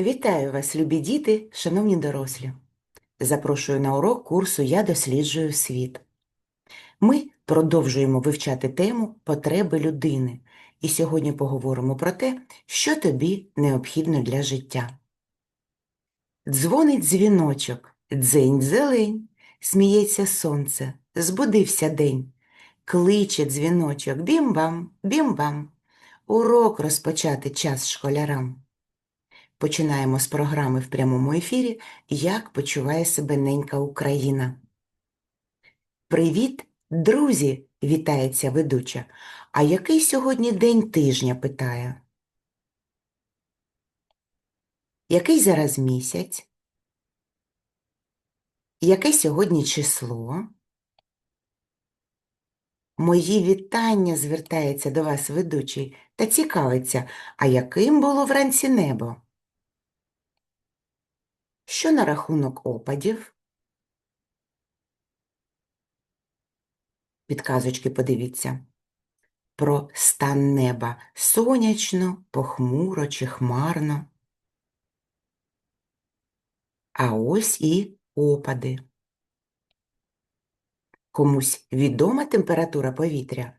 Вітаю вас, любі діти, шановні дорослі. Запрошую на урок курсу Я досліджую світ. Ми продовжуємо вивчати тему потреби людини, і сьогодні поговоримо про те, що тобі необхідно для життя. Дзвонить дзвіночок, дзень-зелень, сміється сонце, збудився день. Кличе дзвіночок, бім-бам, бім-бам. Урок розпочати час школярам. Починаємо з програми в прямому ефірі Як почуває себе ненька Україна. Привіт, друзі! вітається ведуча. А який сьогодні день тижня? питає. Який зараз місяць? Яке сьогодні число? Мої вітання звертається до вас ведучий та цікавиться, а яким було вранці небо? Що на рахунок опадів? Підказочки подивіться. Про стан неба сонячно, похмуро чи хмарно. А ось і опади. Комусь відома температура повітря?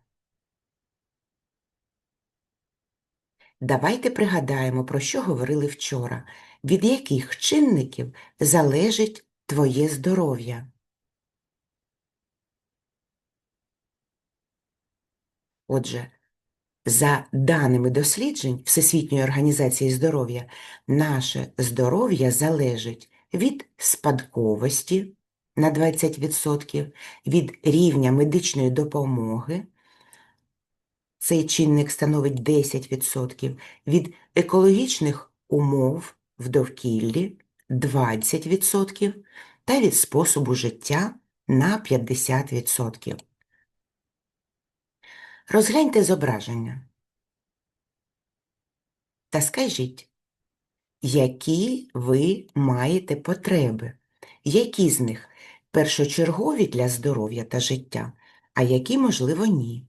Давайте пригадаємо, про що говорили вчора. Від яких чинників залежить твоє здоров'я? Отже, за даними досліджень Всесвітньої організації здоров'я, наше здоров'я залежить від спадковості на 20%, від рівня медичної допомоги, цей чинник становить 10%, від екологічних умов в довкіллі 20% та від способу життя на 50%. Розгляньте зображення та скажіть, які ви маєте потреби, які з них першочергові для здоров'я та життя, а які, можливо, ні.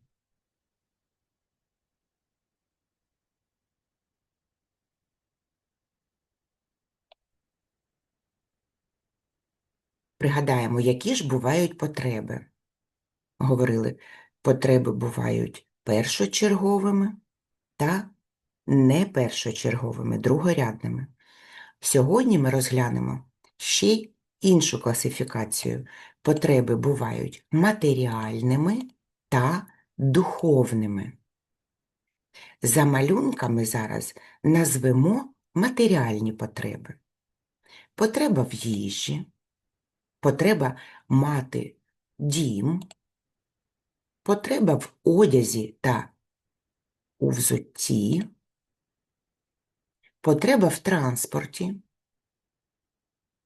Пригадаємо, які ж бувають потреби. Говорили, потреби бувають першочерговими та не першочерговими, другорядними. Сьогодні ми розглянемо ще й іншу класифікацію. Потреби бувають матеріальними та духовними. За малюнками зараз назвемо матеріальні потреби. Потреба в їжі, потреба мати дім, потреба в одязі та у взутті, потреба в транспорті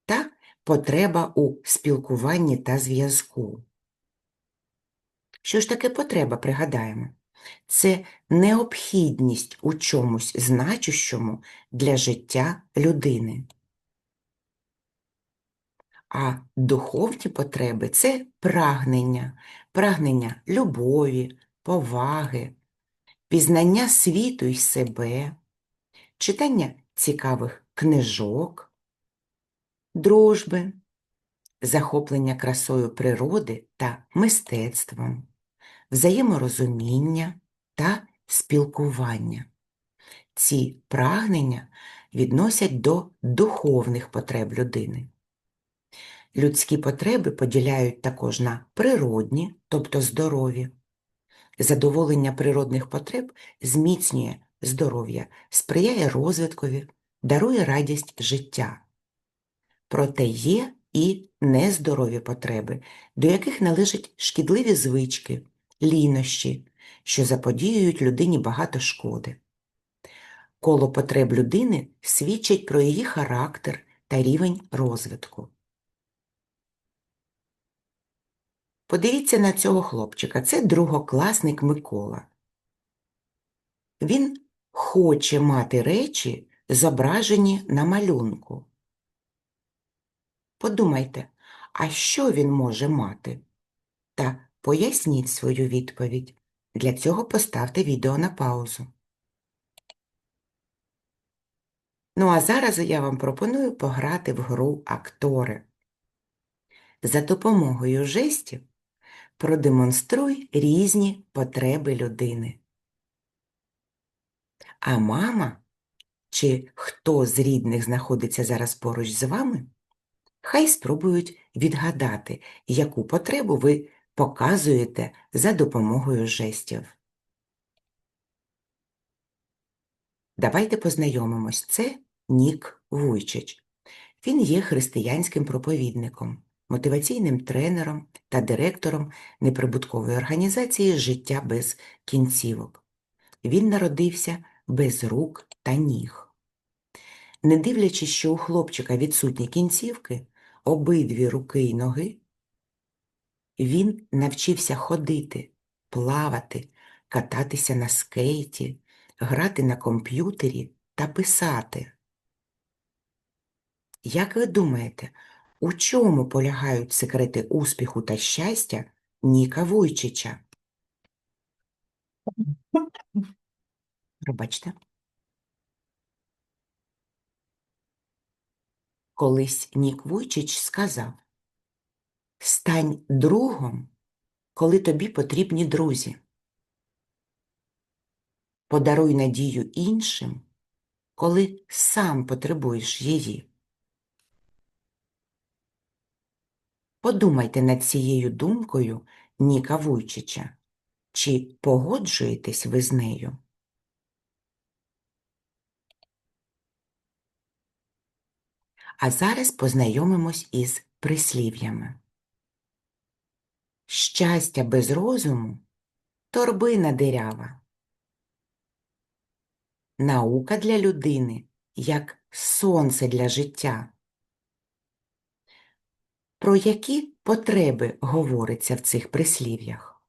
та потреба у спілкуванні та зв'язку. Що ж таке потреба, пригадаємо? Це необхідність у чомусь значущому для життя людини. А духовні потреби це прагнення, прагнення любові, поваги, пізнання світу й себе, читання цікавих книжок, дружби, захоплення красою природи та мистецтвом, взаєморозуміння та спілкування. Ці прагнення відносять до духовних потреб людини. Людські потреби поділяють також на природні, тобто здорові. Задоволення природних потреб зміцнює здоров'я, сприяє розвиткові, дарує радість життя. Проте є і нездорові потреби, до яких належать шкідливі звички, лінощі, що заподіюють людині багато шкоди. Коло потреб людини свідчить про її характер та рівень розвитку. Подивіться на цього хлопчика. Це другокласник Микола. Він хоче мати речі, зображені на малюнку. Подумайте, а що він може мати? Та поясніть свою відповідь. Для цього поставте відео на паузу. Ну а зараз я вам пропоную пограти в гру актори. За допомогою жестів продемонструй різні потреби людини. А мама чи хто з рідних знаходиться зараз поруч з вами, хай спробують відгадати, яку потребу ви показуєте за допомогою жестів. Давайте познайомимось. Це Нік Вуйчич. Він є християнським проповідником, мотиваційним тренером та директором неприбуткової організації Життя без кінцівок. Він народився без рук та ніг. Не дивлячись, що у хлопчика відсутні кінцівки, обидві руки й ноги, він навчився ходити, плавати, кататися на скейті, грати на комп'ютері та писати. Як ви думаєте, у чому полягають секрети успіху та щастя Ніка Вуйчича? Пробачте. Колись Нік Вуйчич сказав Стань другом, коли тобі потрібні друзі. Подаруй надію іншим, коли сам потребуєш її. Подумайте над цією думкою Ніка Вуйчича. Чи погоджуєтесь ви з нею? А зараз познайомимось із прислів'ями. Щастя без розуму торбина дирява. Наука для людини як сонце для життя. Про які потреби говориться в цих прислів'ях?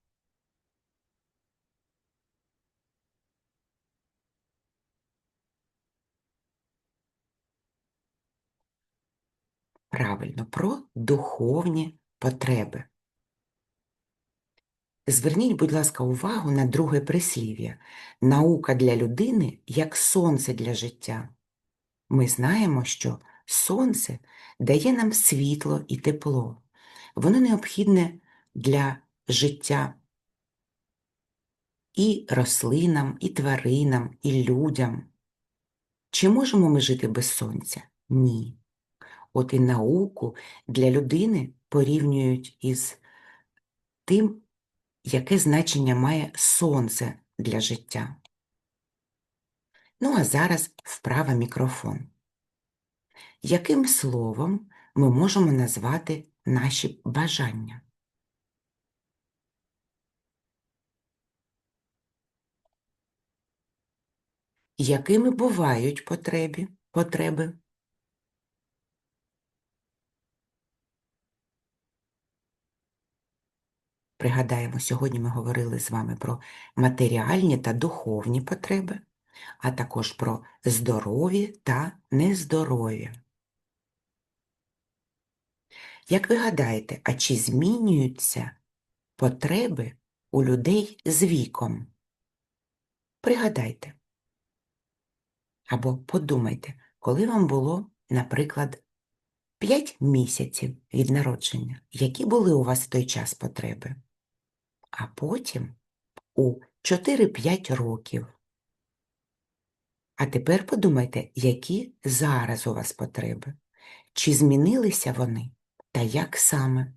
Правильно, про духовні потреби. Зверніть, будь ласка, увагу на друге прислів'я. Наука для людини як сонце для життя. Ми знаємо, що сонце дає нам світло і тепло. Воно необхідне для життя і рослинам, і тваринам, і людям. Чи можемо ми жити без сонця? Ні. От і науку для людини порівнюють із тим, яке значення має сонце для життя. Ну, а зараз вправа мікрофон. Яким словом ми можемо назвати наші бажання? Якими бувають потребі, потреби? Пригадаємо, сьогодні ми говорили з вами про матеріальні та духовні потреби, а також про здорові та нездорові. Як ви гадаєте, а чи змінюються потреби у людей з віком? Пригадайте. Або подумайте, коли вам було, наприклад, 5 місяців від народження, які були у вас в той час потреби? А потім у 4-5 років. А тепер подумайте, які зараз у вас потреби. Чи змінилися вони та як саме?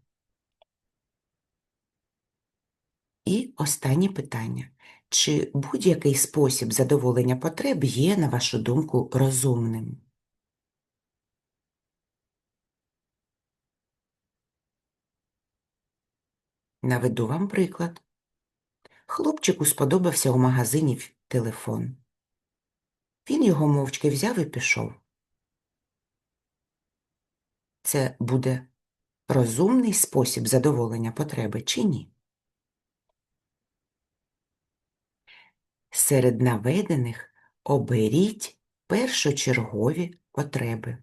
І останнє питання. Чи будь-який спосіб задоволення потреб є, на вашу думку, розумним? Наведу вам приклад. Хлопчику сподобався у магазині телефон. Він його мовчки взяв і пішов. Це буде розумний спосіб задоволення потреби чи ні? Серед наведених оберіть першочергові потреби.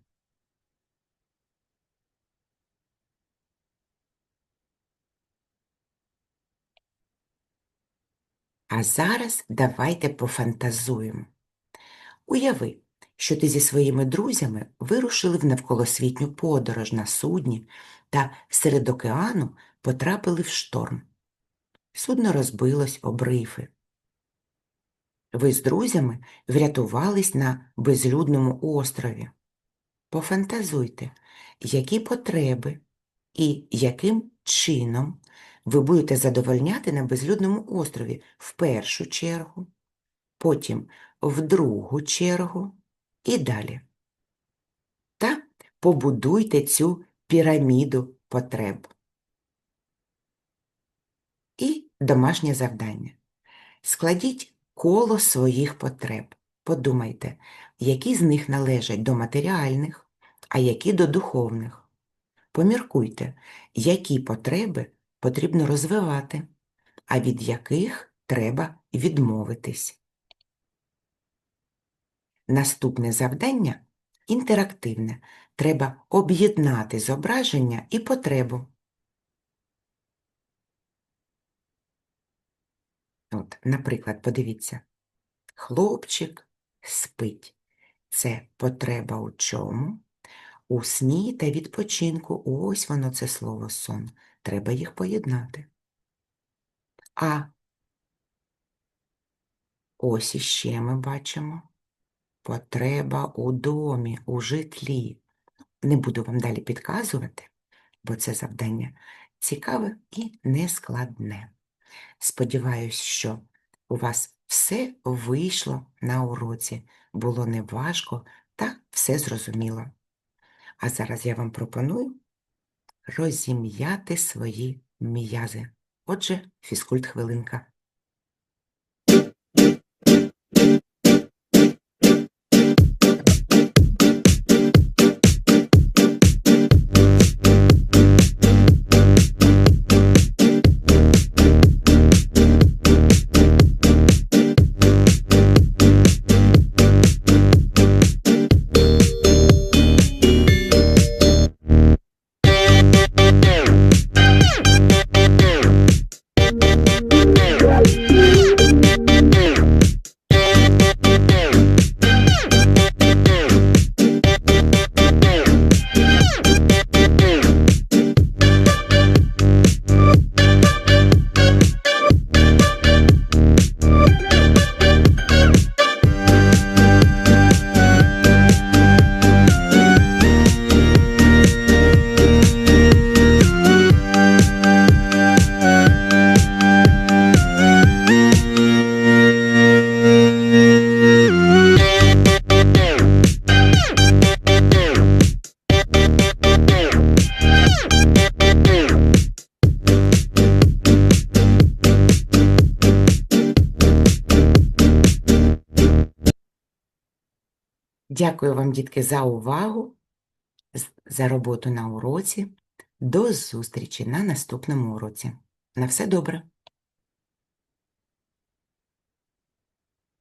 А зараз давайте пофантазуємо. Уяви, що ти зі своїми друзями вирушили в навколосвітню подорож на судні та серед океану потрапили в шторм. Судно розбилось об рифи. Ви з друзями врятувались на безлюдному острові. Пофантазуйте, які потреби і яким чином ви будете задовольняти на безлюдному острові в першу чергу, потім в другу чергу і далі. Та побудуйте цю піраміду потреб. І домашнє завдання. Складіть коло своїх потреб. Подумайте, які з них належать до матеріальних, а які до духовних. Поміркуйте, які потреби потрібно розвивати, а від яких треба відмовитись. Наступне завдання інтерактивне. Треба об'єднати зображення і потребу. От, наприклад, подивіться. Хлопчик спить. Це потреба у чому? У сні та відпочинку. Ось воно це слово сон. Треба їх поєднати. А ось іще ми бачимо потреба у домі, у житлі. Не буду вам далі підказувати, бо це завдання цікаве і нескладне. Сподіваюсь, що у вас все вийшло на уроці, було неважко та все зрозуміло. А зараз я вам пропоную розім'яти свої м'язи. Отже, фізкульт хвилинка. Дякую вам, дітки, за увагу, за роботу на уроці. До зустрічі на наступному уроці. На все добре!